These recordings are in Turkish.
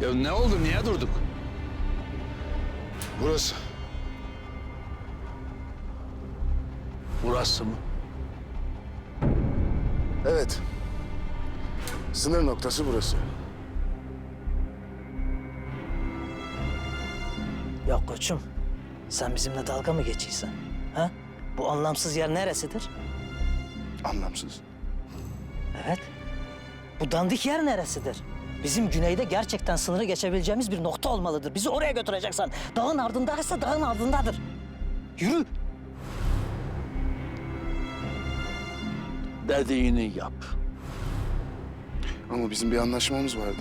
Ya ne oldu? Niye durduk? Burası. Burası mı? Evet. Sınır noktası burası. Ya koçum, sen bizimle dalga mı geçiyorsun? Ha? Bu anlamsız yer neresidir? Anlamsız. Evet. Bu dandik yer neresidir? Bizim güneyde gerçekten sınırı geçebileceğimiz bir nokta olmalıdır. Bizi oraya götüreceksen. Dağın ardındaysa dağın ardındadır. Yürü. Dediğini yap. Ama bizim bir anlaşmamız vardı.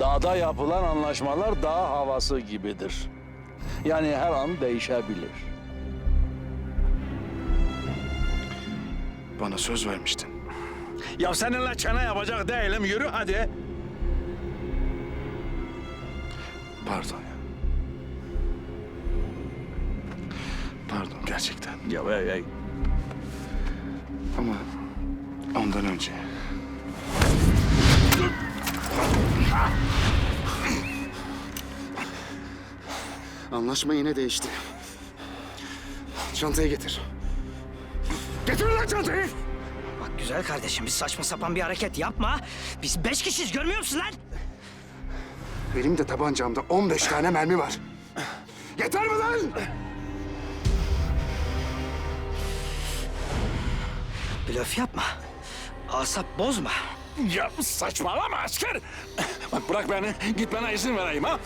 Dağda yapılan anlaşmalar dağ havası gibidir. Yani her an değişebilir. Bana söz vermiştin. Ya seninle çene yapacak değilim. Yürü hadi. Pardon ya. Pardon gerçekten. Ya ey, ey. Ama ondan önce. Anlaşma yine değişti. Çantayı getir. Getir lan çantayı! Güzel kardeşim, biz saçma sapan bir hareket yapma. Biz beş kişiyiz, görmüyor musun lan? Benim de tabancamda 15 tane mermi var. Yeter mi lan? Blöf yapma. Asap bozma. Ya saçmalama asker. Bak bırak beni. Git bana izin vereyim ha.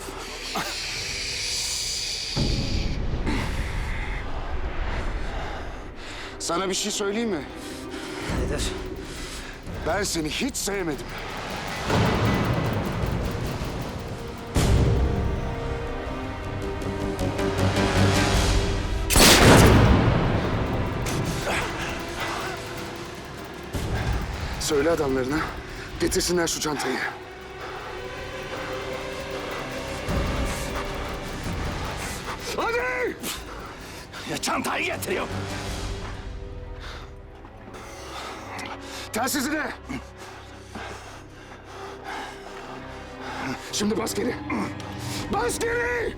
Sana bir şey söyleyeyim mi? Nedir? Ben seni hiç sevmedim. Söyle adamlarına getirsinler şu çantayı. Hadi! Ya çantayı getiriyor. Telsizine! Şimdi bas geri. Bas geri!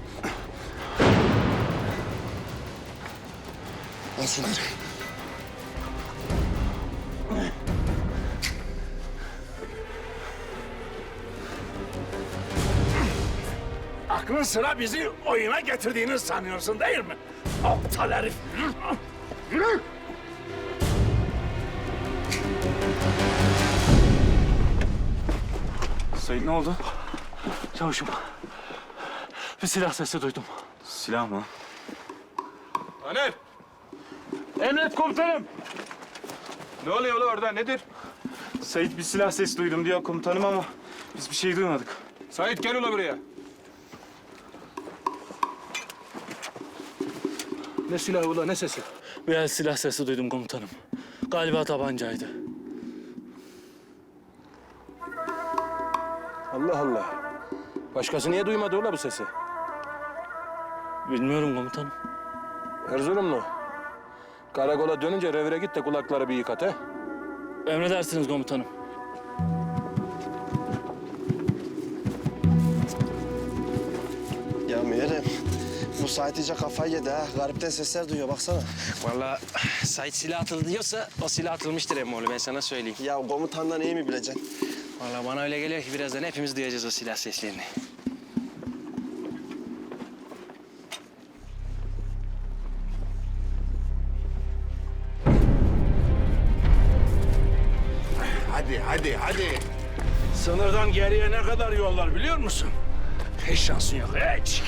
Al şunları. Aklın sıra bizi oyuna getirdiğini sanıyorsun değil mi? Aptal herif. Yürü! Sait ne oldu? Çavuşum. Bir silah sesi duydum. Silah mı? Taner. Emret komutanım. Ne oluyor lan orada nedir? Sait bir silah sesi duydum diyor komutanım ama biz bir şey duymadık. Sait gel ula buraya. Ne silahı ula ne sesi? Bir el silah sesi duydum komutanım. Galiba tabancaydı. Allah Allah. Başkası niye duymadı ula bu sesi? Bilmiyorum komutanım. Erzurumlu. Karakola dönünce revire git de kulakları bir yıkat he. Emredersiniz komutanım. Ya Muharrem, bu Sait iyice kafayı yedi ha. Garipten sesler duyuyor baksana. Vallahi Sait silah atıldı diyorsa o silah atılmıştır emmoğlu ben sana söyleyeyim. Ya komutandan iyi mi bileceksin? Vallahi bana öyle geliyor ki birazdan hepimiz duyacağız o silah seslerini. Hadi hadi hadi. Sınırdan geriye ne kadar yol var biliyor musun? Hiç şansın yok hiç.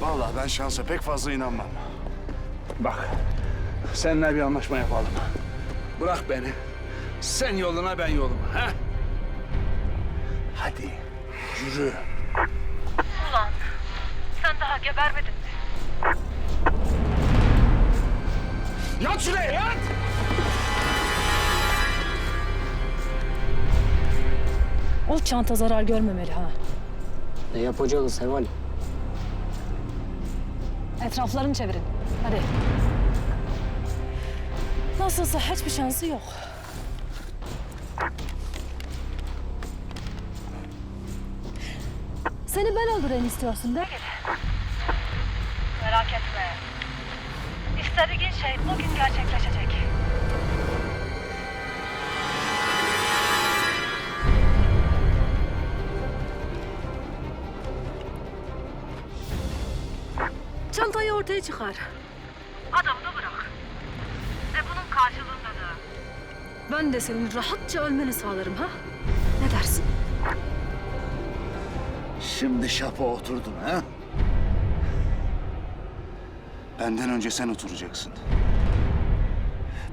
Vallahi ben şansa pek fazla inanmam. Bak seninle bir anlaşma yapalım. Bırak beni. Sen yoluna ben yoluma. Ha? Hadi yürü. Ulan sen daha gebermedin mi? Yat şuraya yat. O çanta zarar görmemeli ha. Ne yapacağız Heval? Etraflarını çevirin. Hadi. Nasılsa hiçbir şansı yok. Seni ben öldüreyim istiyorsun değil mi? Merak etme. İstediğin şey bugün gerçekleşecek. Çantayı ortaya çıkar. Adamını bırak. E bunun karşılığında da? Ben de senin rahatça ölmeni sağlarım ha? Şimdi şapa oturdun ha? Benden önce sen oturacaksın.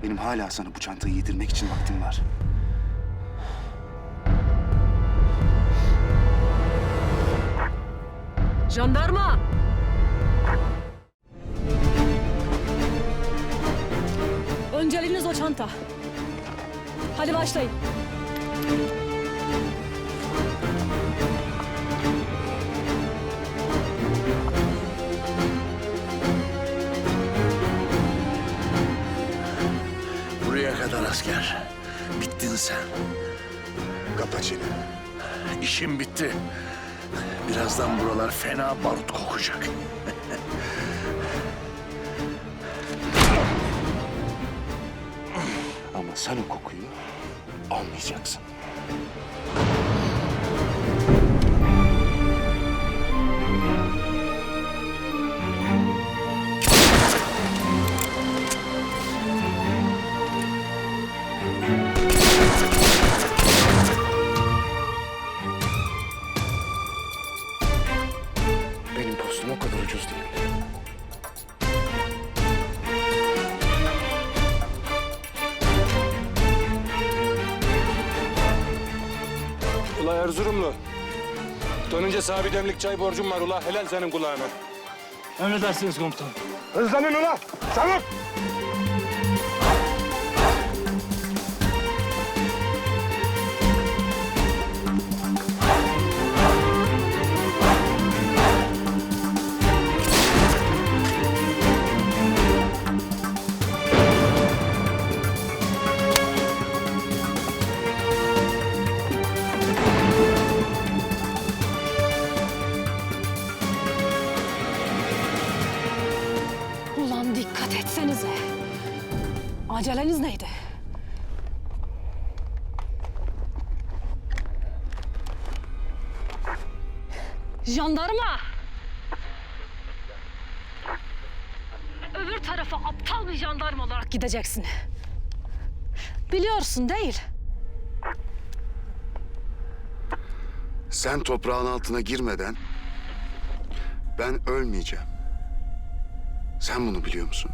Benim hala sana bu çantayı yedirmek için vaktim var. Jandarma! Önceliğiniz o çanta. Hadi başlayın. Asker. Bittin sen. Kapa çeneni. İşim bitti. Birazdan buralar fena barut kokacak. Ama sen o kokuyu almayacaksın. Erzurumlu. Dönünce sana bir demlik çay borcum var ula. Helal senin kulağına. Emredersiniz komutanım. Hızlanın ulan! Çabuk! Aceleniz neydi? Jandarma! Öbür tarafa aptal bir jandarma olarak gideceksin. Biliyorsun değil. Sen toprağın altına girmeden ben ölmeyeceğim. Sen bunu biliyor musun?